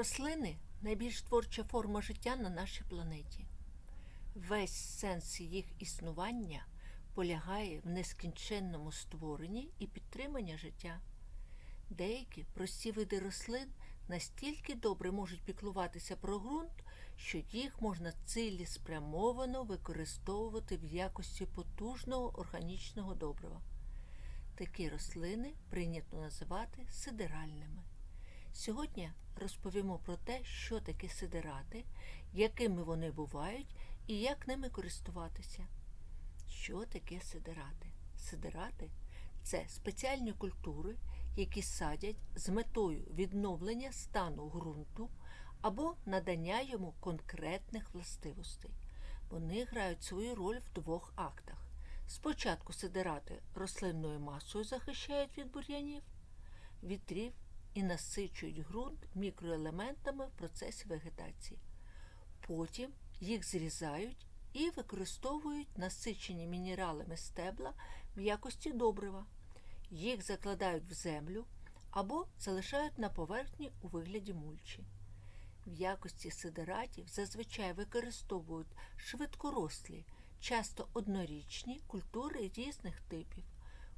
Рослини найбільш творча форма життя на нашій планеті. Весь сенс їх існування полягає в нескінченному створенні і підтриманні життя. Деякі прості види рослин настільки добре можуть піклуватися про ґрунт, що їх можна цілеспрямовано використовувати в якості потужного органічного добрива. Такі рослини прийнято називати сидеральними. Сьогодні розповімо про те, що таке сидерати, якими вони бувають і як ними користуватися. Що таке сидерати? Сидерати це спеціальні культури, які садять з метою відновлення стану ґрунту або надання йому конкретних властивостей. Вони грають свою роль в двох актах. Спочатку сидерати рослинною масою захищають від бур'янів, вітрів і насичують ґрунт мікроелементами в процесі вегетації. Потім їх зрізають і використовують насичені мінералами стебла в якості добрива. Їх закладають в землю або залишають на поверхні у вигляді мульчі. В якості сидератів зазвичай використовують швидкорослі, часто однорічні культури різних типів.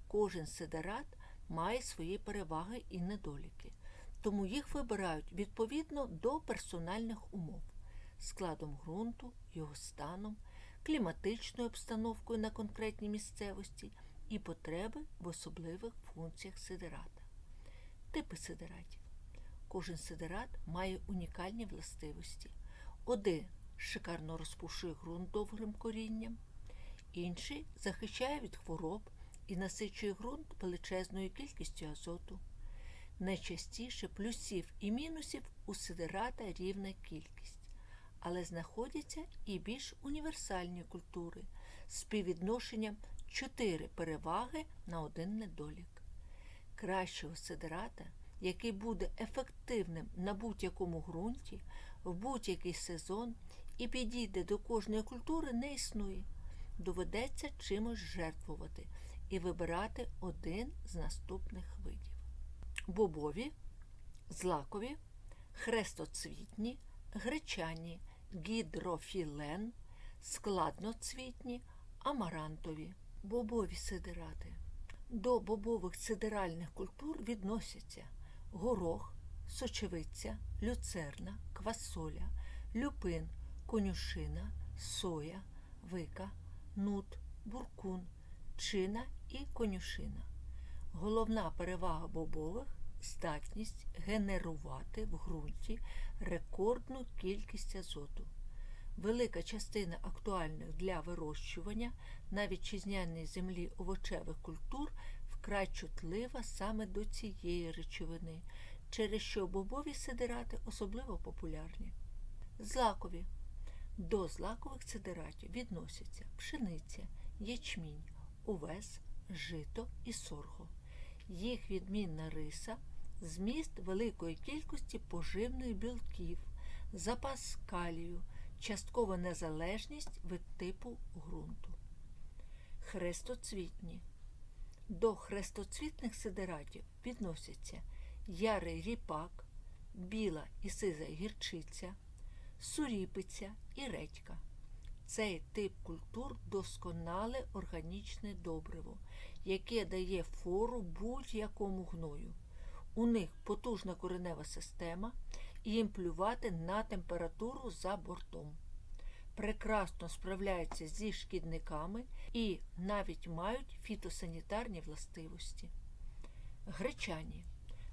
Кожен сидерат має свої переваги і недоліки, тому їх вибирають відповідно до персональних умов, складом ґрунту, його станом, кліматичною обстановкою на конкретній місцевості і потреби в особливих функціях сидерата. Типи сидератів. Кожен сидерат має унікальні властивості. Один шикарно розпушує ґрунт довгим корінням, інший захищає від хвороб і насичує ґрунт величезною кількістю азоту. Найчастіше плюсів і мінусів у сидерата рівна кількість, але знаходяться і більш універсальні культури з співвідношенням 4 переваги на один недолік. Кращого сидерата, який буде ефективним на будь-якому ґрунті, в будь-який сезон і підійде до кожної культури, не існує. Доведеться чимось жертвувати і вибирати один з наступних видів: бобові, злакові, хрестоцвітні, гречані, гідрофілен, складноцвітні, амарантові, бобові сидирати. До бобових сидеральних культур відносяться горох, сочевиця, люцерна, квасоля, люпин, конюшина, соя, вика, нут, буркун, чина і конюшина. Головна перевага бобових здатність генерувати в ґрунті рекордну кількість азоту. Велика частина актуальних для вирощування на вітчизняній землі овочевих культур вкрай чутлива саме до цієї речовини, через що бобові сидирати особливо популярні. Злакові. До злакових сидиратів відносяться пшениця, ячмінь, овес, жито і сорго. Їх відмінна риса, зміст великої кількості поживних білків, запас калію, часткова незалежність від типу ґрунту. Хрестоцвітні. До хрестоцвітних сидератів відносяться ярий ріпак, біла і сиза гірчиця, суріпиця і редька. Цей тип культур досконале органічне добриво, яке дає фору будь-якому гною. У них потужна коренева система і їм плювати на температуру за бортом. Прекрасно справляються зі шкідниками і навіть мають фітосанітарні властивості. Гречані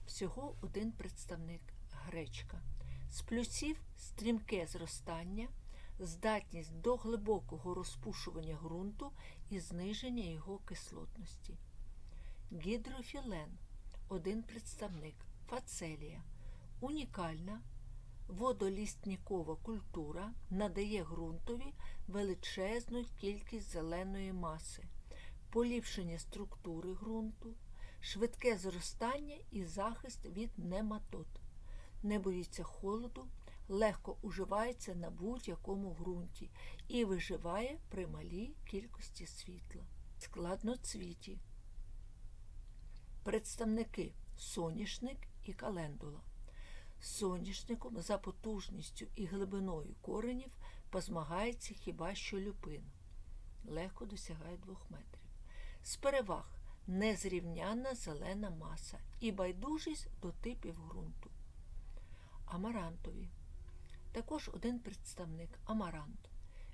всього один представник гречка. З плюсів стрімке зростання, здатність до глибокого розпушування ґрунту і зниження його кислотності. Гідрофілен один представник фацелія. Унікальна водолістнікова культура надає ґрунтові величезну кількість зеленої маси, поліпшення структури ґрунту, швидке зростання і захист від нематод. Не боїться холоду, легко уживається на будь-якому ґрунті і виживає при малій кількості світла. Складноцвіті. Представники соняшник і календула. Соняшником за потужністю і глибиною коренів позмагається хіба що люпин. Легко досягає 2 метрів. З переваг незрівнянна зелена маса і байдужість до типів ґрунту. Амарантові. Також один представник амарант.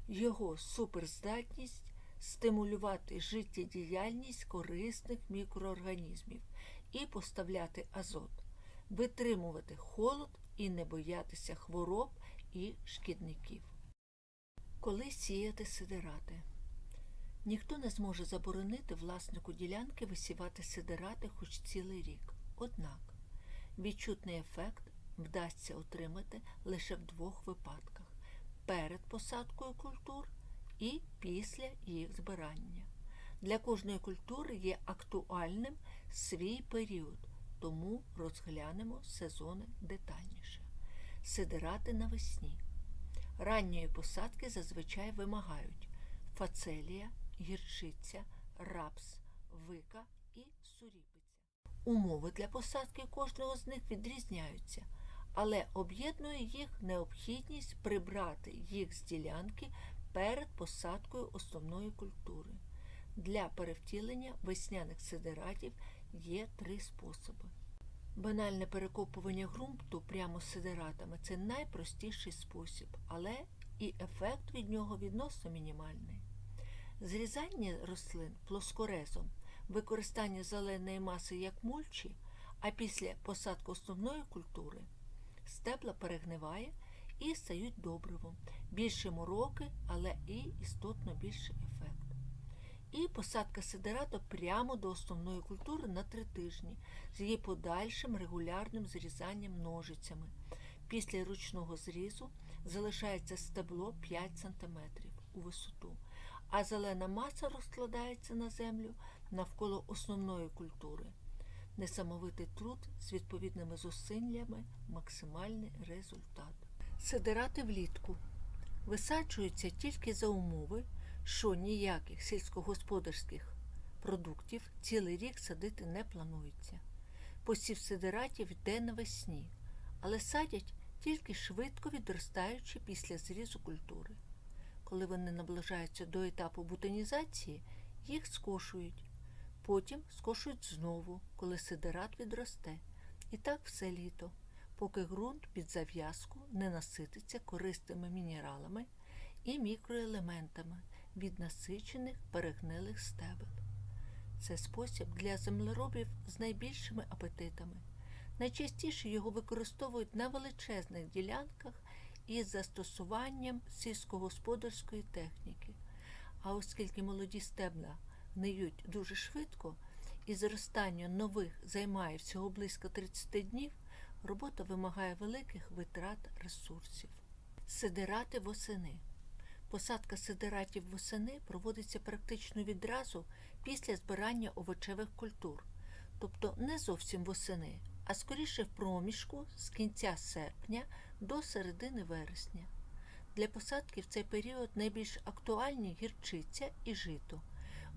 Його суперздатність стимулювати життєдіяльність корисних мікроорганізмів і поставляти азот, витримувати холод і не боятися хвороб і шкідників. Коли сіяти сидирати? Ніхто не зможе заборонити власнику ділянки висівати сидирати хоч цілий рік. Однак відчутний ефект вдасться отримати лише в двох випадках перед посадкою культур і після їх збирання. Для кожної культури є актуальним свій період, тому розглянемо сезони детальніше. Сидирати навесні. Ранньої посадки зазвичай вимагають фацелія, гірчиця, рапс, вика і суріпиця. Умови для посадки кожного з них відрізняються, але об'єднує їх необхідність прибрати їх з ділянки перед посадкою основної культури. Для перевтілення весняних сидератів є три способи. Банальне перекопування ґрунту прямо з сидератами це найпростіший спосіб, але і ефект від нього відносно мінімальний. Зрізання рослин плоскорезом, використання зеленої маси як мульчі, а після посадки основної культури стебла перегниває і стають добривом. Більше мороки, але і істотно більший ефект. І посадка сидерату прямо до основної культури на три тижні з її подальшим регулярним зрізанням ножицями. Після ручного зрізу залишається стебло 5 см у висоту, а зелена маса розкладається на землю навколо основної культури. Несамовитий труд з відповідними зусиллями максимальний результат. Сидирати влітку висаджуються тільки за умови, що ніяких сільськогосподарських продуктів цілий рік садити не планується. Посів сидиратів йде навесні, але садять тільки швидко відростаючи після зрізу культури. Коли вони наближаються до етапу бутонізації, їх скошують. Потім скошують знову, коли сидират відросте. І так все літо, поки ґрунт під зав'язку не насититься корисними мінералами і мікроелементами від насичених перегнилих стебел. Це спосіб для землеробів з найбільшими апетитами. Найчастіше його використовують на величезних ділянках із застосуванням сільськогосподарської техніки. А оскільки молоді стебла гниють дуже швидко, і зростання нових займає всього близько 30 днів, робота вимагає великих витрат ресурсів. Сидирати восени. Посадка сидиратів восени проводиться практично відразу після збирання овочевих культур, тобто не зовсім восени, а скоріше в проміжку з кінця серпня до середини вересня. Для посадки в цей період найбільш актуальні гірчиця і жито,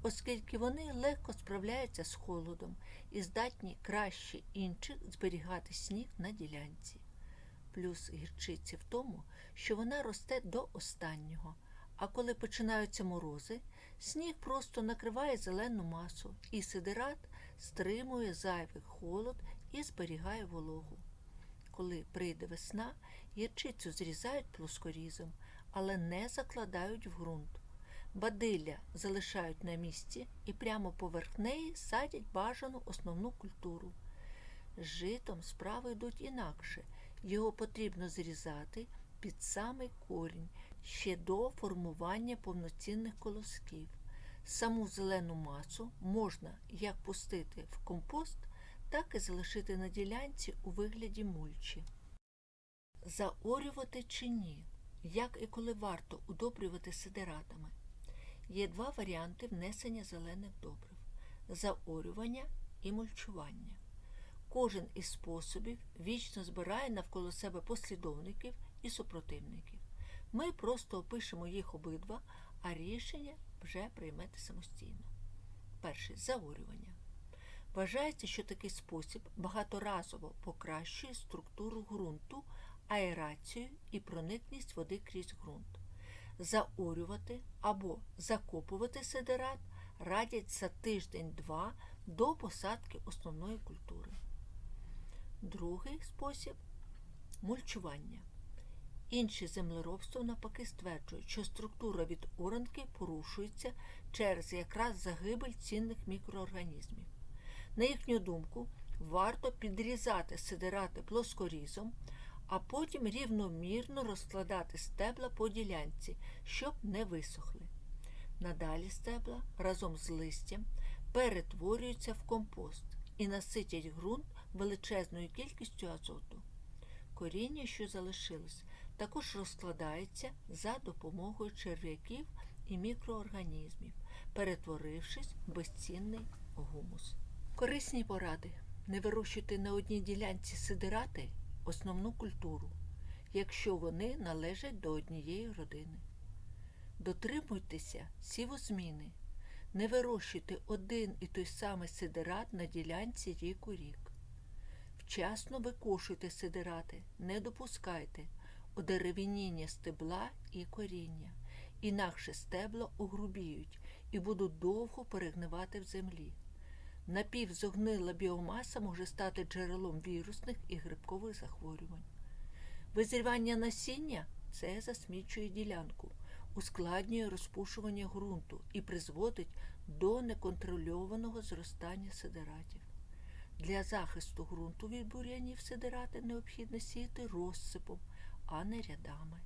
оскільки вони легко справляються з холодом і здатні краще інших зберігати сніг на ділянці. Плюс гірчиці в тому, що вона росте до останнього, а коли починаються морози, сніг просто накриває зелену масу, і сидират стримує зайвий холод і зберігає вологу. Коли прийде весна, гірчицю зрізають плоскорізом, але не закладають в ґрунт. Бадилля залишають на місці і прямо поверх неї садять бажану основну культуру. З житом справи йдуть інакше. Його потрібно зрізати під самий корінь ще до формування повноцінних колосків. Саму зелену масу можна як пустити в компост, так і залишити на ділянці у вигляді мульчі. Заорювати чи ні, як і коли варто удобрювати сидератами. Є два варіанти внесення зелених добрив заорювання і мульчування. Кожен із способів вічно збирає навколо себе послідовників і супротивників. Ми просто опишемо їх обидва, а рішення вже приймете самостійно. Перше заорювання. Вважається, що такий спосіб багаторазово покращує структуру ґрунту, аерацію і проникність води крізь ґрунт. Заорювати або закопувати сидерат радять за тиждень-два до посадки основної культури. Другий спосіб мульчування. Інші землеробства навпаки стверджують, що структура від оранки порушується через якраз загибель цінних мікроорганізмів. На їхню думку, варто підрізати сидирати плоскорізом, а потім рівномірно розкладати стебла по ділянці, щоб не висохли. Надалі стебла разом з листям перетворюються в компост і наситять ґрунт величезною кількістю азоту. Коріння, що залишилось, також розкладається за допомогою черв'яків і мікроорганізмів, перетворившись в безцінний гумус. Корисні поради. Не вирощуйте на одній ділянці сидирати основну культуру, якщо вони належать до однієї родини. Дотримуйтеся сівозміни. Не вирощуйте один і той самий сидират на ділянці рік у рік. Вчасно викошуйте сидирати, не допускайте одеревініння стебла і коріння, інакше стебла огрубіють і будуть довго перегнивати в землі. Напівзогнила біомаса може стати джерелом вірусних і грибкових захворювань. Визрівання насіння це засмічує ділянку, ускладнює розпушування ґрунту і призводить до неконтрольованого зростання сидератів. Для захисту ґрунту від бур'янів сидирати необхідно сіяти розсипом, а не рядами.